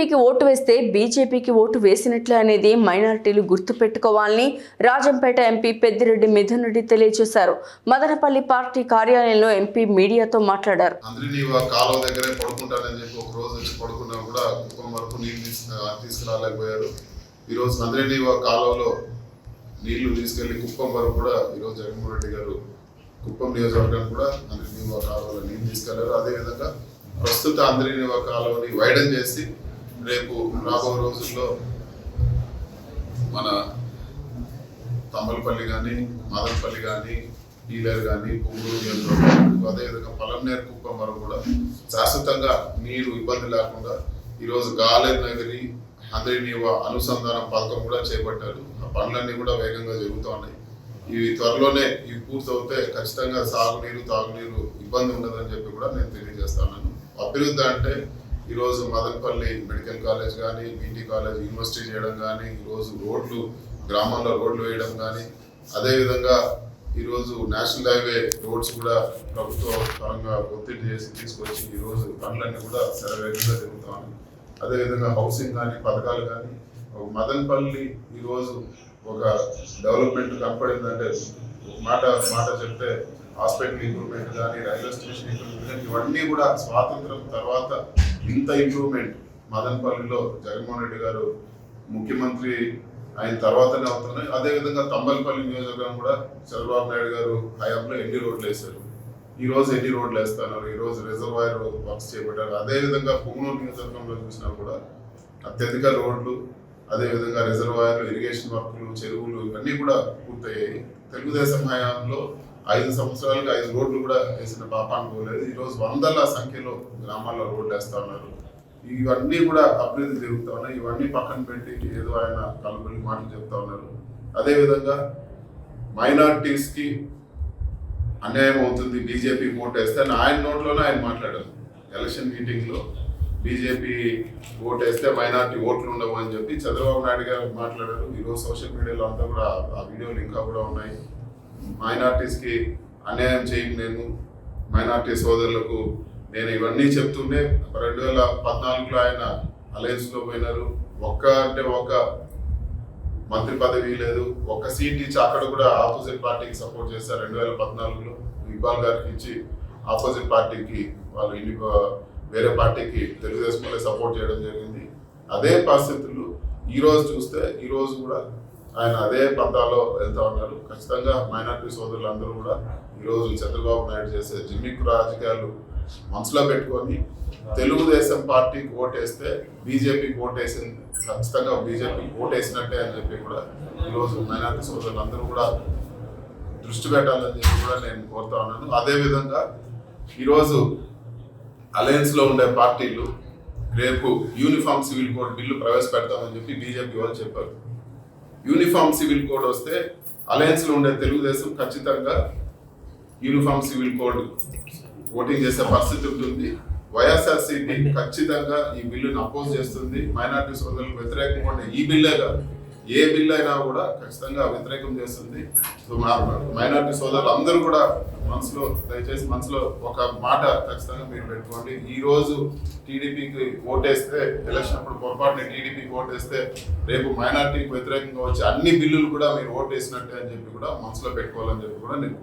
టీడీపీకి ఓటు వేస్తే బీజేపీకి ఓటు వేసినట్లు అనేది మైనారిటీలు గుర్తుపెట్టుకోవాలని రాజంపేట ఎంపీ పెద్దిరెడ్డి మిథున్ రెడ్డి తెలియజేశారు. మదనపల్లి పార్టీ కార్యాలయంలో ఎంపీ మీడియాతో మాట్లాడారు. ఈరోజు అందరినీ ఆ నీళ్ళు తీసుకెళ్ళి కుప్పం వరకు కూడా ఈరోజు జగన్మోహన్ రెడ్డి గారు కుప్పం నియోజకవర్గానికి కూడా అందరినీ ఆ కాలువలో నీళ్ళు తీసుకెళ్ళారు. అదేవిధంగా ప్రస్తుత అందరినీ ఆ కాలువని వైడన్ చేసి రేపు రాబో రోజుల్లో మన తమ్మలపల్లి కానీ మదనపల్లి కానీ ఈలర్ కానీ పువ్వులు జంతువులు అదేవిధంగా పలంనేరు కుప్పం వరకు కూడా శాశ్వతంగా నీరు ఇబ్బంది లేకుండా ఈరోజు గాలేరు నగరి అందరినీ అనుసంధానం పథకం కూడా చేపట్టారు. ఆ పనులన్నీ కూడా వేగంగా జరుగుతూ ఉన్నాయి. ఇవి త్వరలోనే ఇవి పూర్తవుతే ఖచ్చితంగా సాగునీరు తాగునీరు ఇబ్బంది ఉండదని చెప్పి కూడా నేను తెలియజేస్తున్నాను అభివృద్ధి అంటే ఈరోజు మదనపల్లి మెడికల్ కాలేజ్ కానీ బీటీ కాలేజ్ యూనివర్సిటీ చేయడం కానీ ఈరోజు రోడ్లు గ్రామాల్లో రోడ్లు వేయడం కానీ అదేవిధంగా ఈరోజు నేషనల్ హైవే రోడ్స్ కూడా ప్రభుత్వ పరంగా ఒత్తిడి చేసి తీసుకొచ్చి ఈరోజు పనులన్నీ కూడా శరవేగంగా జరుగుతా ఉన్నాయి అదేవిధంగా హౌసింగ్ కానీ పథకాలు కానీ ఒక మదనపల్లి ఈరోజు ఒక డెవలప్మెంట్ కనపడిందంటే ఒక మాట మాట చెప్తే హాస్పిటల్ ఇంప్రూవ్మెంట్ కానీ రైల్వే స్టేషన్ ఇంప్రూవ్మెంట్ కానీ ఇవన్నీ కూడా స్వాతంత్రం తర్వాత ఇంత ఇంప్రూవ్మెంట్ మదనపల్లిలో జగన్మోహన్ రెడ్డి గారు ముఖ్యమంత్రి అయిన తర్వాతనే అవుతున్నాయి. అదేవిధంగా తంబలపల్లి నియోజకవర్గం కూడా చంద్రబాబు నాయుడు గారు హయాంలో ఎన్ని రోడ్లు వేశారు? ఈ రోజు ఎన్ని రోడ్లు వేస్తున్నారు? ఈ రోజు రిజర్వాయర్ వర్క్స్ చేపట్టారు. అదేవిధంగా పుంగనూరు నియోజకవర్గంలో చూసినా కూడా అత్యధిక రోడ్లు అదేవిధంగా రిజర్వాయర్లు ఇరిగేషన్ వర్క్లు చెరువులు ఇవన్నీ కూడా పూర్తయ్యాయి. తెలుగుదేశం హయాంలో ఐదు సంవత్సరాలుగా ఐదు రోడ్లు కూడా వేసిన పాపాన్ని పోలేదు ఈరోజు వందల సంఖ్యలో గ్రామాల్లో రోడ్లు వేస్తా ఉన్నారు. ఇవన్నీ కూడా అభివృద్ధి జరుగుతూ ఉన్నాయి. ఇవన్నీ పక్కన పెట్టి ఏదో ఆయన కలుపులు మాటలు చెప్తా ఉన్నారు. అదేవిధంగా మైనార్టీస్కి అన్యాయం అవుతుంది. బీజేపీ ఓటు వేస్తే అని ఆయన నోట్లోనే ఆయన మాట్లాడారు. ఎలక్షన్ మీటింగ్లో బీజేపీ ఓటు వేస్తే మైనార్టీ ఓట్లు ఉండవు అని చెప్పి చంద్రబాబు నాయుడు గారు మాట్లాడారు. ఈరోజు సోషల్ మీడియాలో అంతా కూడా ఆ వీడియోలు ఇంకా కూడా ఉన్నాయి. మైనార్టీస్కి అన్యాయం చేయను నేను మైనార్టీ సోదరులకు నేను ఇవన్నీ చెప్తుండే రెండు వేల పద్నాలుగులో ఆయన అలయన్స్లో పోయినారు. ఒక్క అంటే ఒక మంత్రి పదవి లేదు. ఒక్క సీట్ ఇచ్చి అక్కడ కూడా ఆపోజిట్ పార్టీకి సపోర్ట్ చేశారు రెండు వేల పద్నాలుగులో. ఇక్బాల్ గారికి ఇచ్చి ఆపోజిట్ పార్టీకి వాళ్ళు ఇన్ని వేరే పార్టీకి తెలుగుదేశం సపోర్ట్ చేయడం జరిగింది. అదే పరిస్థితులు ఈరోజు చూస్తే ఈరోజు కూడా ఆయన అదే పంతాలో వెళ్తా ఉన్నారు. ఖచ్చితంగా మైనార్టీ సోదరులు అందరూ కూడా ఈ రోజు చంద్రబాబు నాయుడు చేసే జిమ్మిక్ రాజకీయాలు మనసులో పెట్టుకొని తెలుగుదేశం పార్టీకి ఓటేస్తే బీజేపీకి ఓటేసింది ఖచ్చితంగా బీజేపీకి ఓటేసినట్టే అని చెప్పి కూడా ఈరోజు మైనార్టీ సోదరులు అందరూ కూడా దృష్టి పెట్టాలని చెప్పి కూడా నేను కోరుతా ఉన్నాను. అదేవిధంగా ఈరోజు అలయన్స్లో ఉండే పార్టీలు రేపు యూనిఫామ్ సివిల్ కోడ్ బిల్లు ప్రవేశపెడతామని చెప్పి బీజేపీ వాళ్ళు చెప్పారు. యూనిఫామ్ సివిల్ కోడ్ వస్తే అలయన్స్లో ఉండే తెలుగుదేశం ఖచ్చితంగా యూనిఫామ్ సివిల్ కోడ్ ఓటింగ్ చేసే పరిస్థితి ఉంటుంది. వైఎస్ఆర్సీపీ ఖచ్చితంగా ఈ బిల్లును అపోజ్ చేస్తుంది. మైనార్టీ సోదరులకు వ్యతిరేకంగా ఈ బిల్లే కాదు. ఏ బిల్ అయినా కూడా ఖచ్చితంగా వ్యతిరేకం చేస్తుంది. సో మైనార్టీ సోదరులు అందరూ కూడా మనసులో దయచేసి మనసులో ఒక మాట ఖచ్చితంగా మీరు పెట్టుకోండి. ఈ రోజు టీడీపీకి ఓటేస్తే ఎలక్షన్ అప్పుడు పొరపాటున టీడీపీకి ఓటేస్తే రేపు మైనార్టీకి వ్యతిరేకంగా వచ్చి అన్ని బిల్లులు కూడా మీరు ఓటేసినట్టే అని చెప్పి కూడా మనసులో పెట్టుకోవాలని చెప్పి కూడా నేను